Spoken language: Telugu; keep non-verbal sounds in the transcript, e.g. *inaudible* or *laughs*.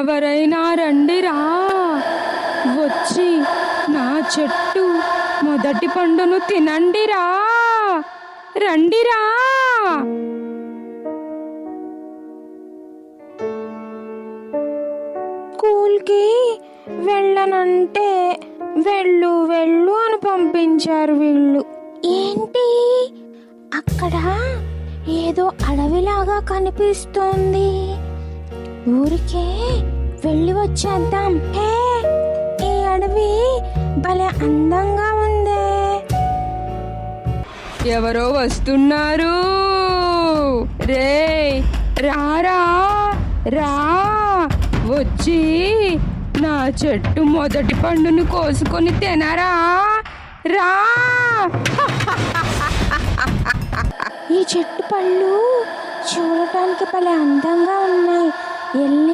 ఎవరైనా రండిరా. వచ్చి నా చెట్టు మొదటి పండును తినండిరా. రండిరా. స్కూల్కి వెళ్ళనంటే వెళ్ళు వెళ్ళు అని పంపించారు వీళ్ళు. ఏంటి? అక్కడ ఏదో అడవిలాగా కనిపిస్తోంది. ఊరికే వెళ్ళి వచ్చేద్దాం. హే ఈ అడవి భలే అందంగా ఉందే. ఎవరో వస్తున్నారు. రే రారా రా. వచ్చి నా చెట్టు మొదటి పండును కోసుకొని తినరా. రా. ఈ చెట్టు పళ్ళు చూడటానికి భలే అందంగా ఉన్నాయి. వెళ్ళి *laughs*